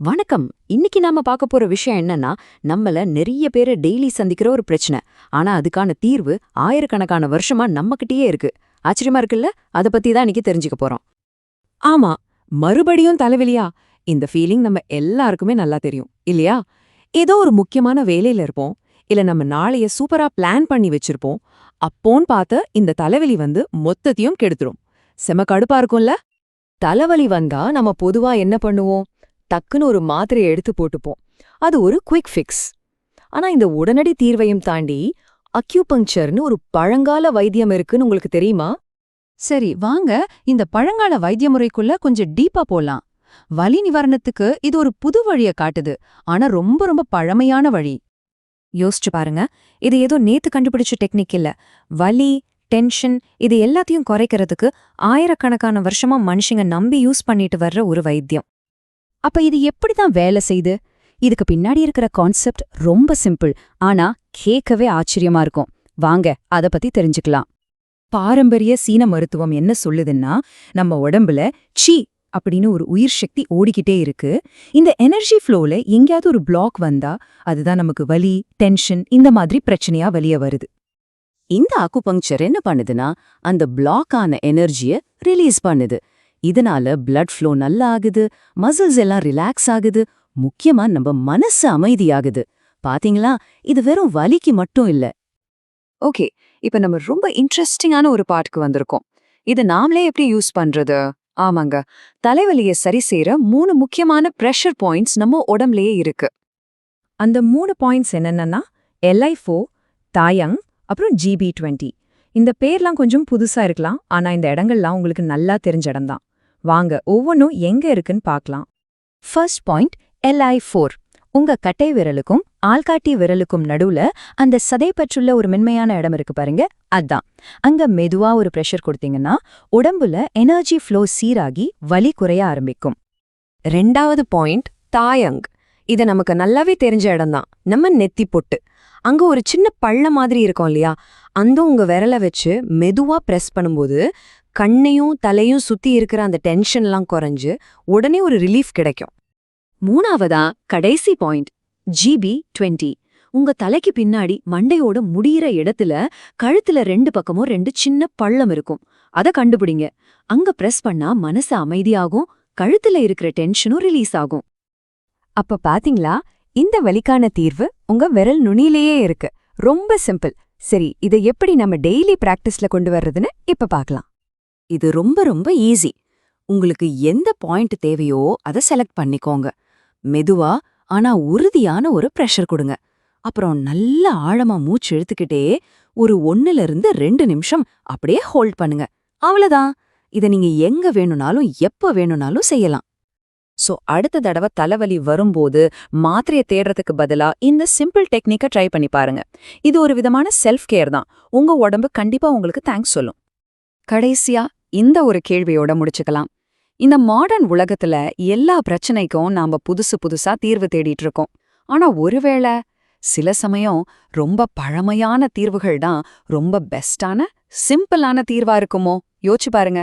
வணக்கம். இன்னைக்கு நாம பார்க்க போற விஷயம் என்னன்னா நம்மள நிறைய பேரை டெய்லி சந்திக்கிற ஒரு பிரச்சனை. ஆனா அதுக்கான தீர்வு ஆயிரக்கணக்கான வருஷமா நம்மகிட்டயே இருக்கு. ஆச்சரியமா இருக்குல்ல? அத பத்தி தான் இன்னைக்கு தெரிஞ்சுக்க போறோம். ஆமா மறுபடியும் தலைவலியா? இந்த ஃபீலிங் நம்ம எல்லாருக்குமே நல்லா தெரியும் இல்லையா? ஏதோ ஒரு முக்கியமான வேலையில இருப்போம் இல்ல நம்ம நாளைய சூப்பரா பிளான் பண்ணி வச்சிருப்போம் அப்போன்னு பார்த்த இந்த தலைவலி வந்து மொத்தத்தையும் கெடுத்துரும். செம கடுப்பா இருக்கும்ல? தலைவலி வந்தா நம்ம பொதுவா என்ன பண்ணுவோம்? டக்குன்னு ஒரு மாத்திரையை எடுத்து போட்டுப்போம். அது ஒரு குவிக் ஃபிக்ஸ் ஆனா இந்த உடனடி தீர்வையும் தாண்டி அக்யூபங்க்சர்னு ஒரு பழங்கால வைத்தியம் இருக்குன்னு உங்களுக்கு தெரியுமா? சரி வாங்க. இந்த பழங்கால வைத்திய முறைக்குள்ள கொஞ்சம் டீப்பா போலாம். வலி நிவாரணத்துக்கு இது ஒரு புது வழிய காட்டுது. ஆனா ரொம்ப ரொம்ப பழமையான வழி. யோசிச்சு பாருங்க. இது ஏதோ நேத்து கண்டுபிடிச்ச டெக்னிக் இல்ல. வலி டென்ஷன் இது எல்லாத்தையும் குறைக்கிறதுக்கு ஆயிரக்கணக்கான வருஷமா மனுஷங்க நம்பி யூஸ் பண்ணிட்டு வர்ற ஒரு வைத்தியம். அப்ப இது எப்படி தான் வேலை செய்யுது இதுக்கு பின்னாடி இருக்கிற கான்செப்ட் ரொம்ப சிம்பிள் ஆனா கேட்கவே ஆச்சரியமா இருக்கும். வாங்க அத பத்தி தெரிஞ்சுக்கலாம். பாரம்பரிய சீன மருத்துவம் என்ன சொல்லுதுன்னா நம்ம உடம்புல சி அப்படின்னு ஒரு உயிர் சக்தி ஓடிக்கிட்டே இருக்கு. இந்த எனர்ஜி ஃப்ளோல எங்கேயாவது ஒரு பிளாக் வந்தா அதுதான் நமக்கு வலி டென்ஷன் இந்த மாதிரி பிரச்சனையா வெளிய வருது. இந்த அக்குபங்க்சர் என்ன பண்ணுதுன்னா அந்த பிளாக் ஆன எனர்ஜிய ரிலீஸ் பண்ணுது. இதனால பிளட் ஃப்ளோ நல்லா ஆகுது மசில்ஸ் எல்லாம் ரிலாக்ஸ் ஆகுது முக்கியமா நம்ம மனசு அமைதியாகுது. பாத்தீங்களா? இது வெறும் வலிக்கு மட்டும் இல்ல. ஓகே இப்ப நம்ம ரொம்ப இன்ட்ரெஸ்டிங்கான ஒரு பாட்டுக்கு வந்திருக்கோம். இதை நாமளே எப்படி யூஸ் பண்றது? ஆமாங்க தலைவலியை சரி செய்யற மூணு முக்கியமான ப்ரெஷர் பாயிண்ட்ஸ் நம்ம உடம்புலயே இருக்கு. அந்த மூணு பாயிண்ட்ஸ் என்னென்னா எல்ஐ ஃபோ தாயங் அப்புறம் ஜிபி டுவெண்ட்டி இந்த பேர்லாம் கொஞ்சம் புதுசா இருக்கலாம் ஆனா இந்த இடங்கள்லாம் உங்களுக்கு நல்லா தெரிஞ்ச இடம்தான் வாங்க ஒவ்வொன்றும் எங்க இருக்குன்னு பார்க்கலாம். ஃபர்ஸ்ட் பாயிண்ட் எல்ஐ ஃபோர் உங்க கட்டை விரலுக்கும் ஆள்காட்டி விரலுக்கும் நடுவுல அந்த சதைப்பற்றுள்ள ஒரு மென்மையான இடம் இருக்கு பாருங்க அதான். அங்க மெதுவா ஒரு பிரஷர் கொடுத்தீங்கன்னா உடம்புல எனர்ஜி ஃப்ளோ சீராகி வலி குறைய ஆரம்பிக்கும். ரெண்டாவது பாயிண்ட் தாயங். இது நமக்கு நல்லாவே தெரிஞ்ச இடம்தான். நம்ம நெத்தி பொட்டு. அங்க ஒரு சின்ன பள்ள மாதிரி இருக்கும் இல்லையா? அந்த உங்க விரலை வச்சு மெதுவா பிரஸ் பண்ணும்போது கண்ணையும் தலையும் சுத்தி இருக்கிற அந்த டென்ஷன்லாம் குறைஞ்சு உடனே ஒரு ரிலீஃப் கிடைக்கும். மூணாவதா கடைசி பாயிண்ட் ஜிபி டுவெண்ட்டி உங்க தலைக்கு பின்னாடி மண்டையோட முடியிற இடத்துல கழுத்துல ரெண்டு பக்கமும் ரெண்டு சின்ன பள்ளம் இருக்கும். அத கண்டுபிடிங்க. அங்க பிரஸ் பண்ணா மனசு அமைதியாகும் கழுத்துல இருக்கிற டென்ஷனும் ரிலீஸ் ஆகும். அப்ப பாத்தீங்களா? இந்த வலிக்கான தீர்வு உங்க விரல் நுனியிலேயே இருக்கு. ரொம்ப சிம்பிள் சரி இதை எப்படி நம்ம டெய்லி பிராக்டிஸ்ல கொண்டு வர்றதுன்னு இப்ப பார்க்கலாம் இது ரொம்ப ரொம்ப ஈஸி உங்களுக்கு எந்த பாயிண்ட் தேவையோ அதை செலக்ட் பண்ணிக்கோங்க. மெதுவா ஆனா உறுதியான ஒரு ப்ரெஷர் கொடுங்க. அப்புறம் நல்ல ஆழமா மூச்சு இழுத்துக்கிட்டே ஒரு ஒன்னுல இருந்து ரெண்டு நிமிஷம் அப்படியே ஹோல்ட் பண்ணுங்க. அவ்வளவுதான். இதை நீங்க எங்க வேணும்னாலும் எப்ப வேணும்னாலும் செய்யலாம். சோ அடுத்த தடவை தலைவலி வரும்போது மாத்திரையை தேடுறதுக்கு பதிலா இந்த சிம்பிள் டெக்னிக்கை ட்ரை பண்ணி பாருங்க. இது ஒரு விதமான செல்ஃப் கேர் தான். உங்க உடம்பு கண்டிப்பா உங்களுக்கு தேங்க்ஸ் சொல்லும். கடைசியா இந்த ஒரு கேள்வியோட முடிச்சுக்கலாம். இந்த மாடர்ன் உலகத்துல எல்லா பிரச்சனைக்கும் நாம புதுசு புதுசா தீர்வு தேடிட்டு இருக்கோம் ஆனா ஒருவேளை சில சமயம் ரொம்ப பழமையான தீர்வுகள் தான் ரொம்ப பெஸ்டான சிம்பிளான தீர்வா இருக்குமோ? யோசிச்சு பாருங்க.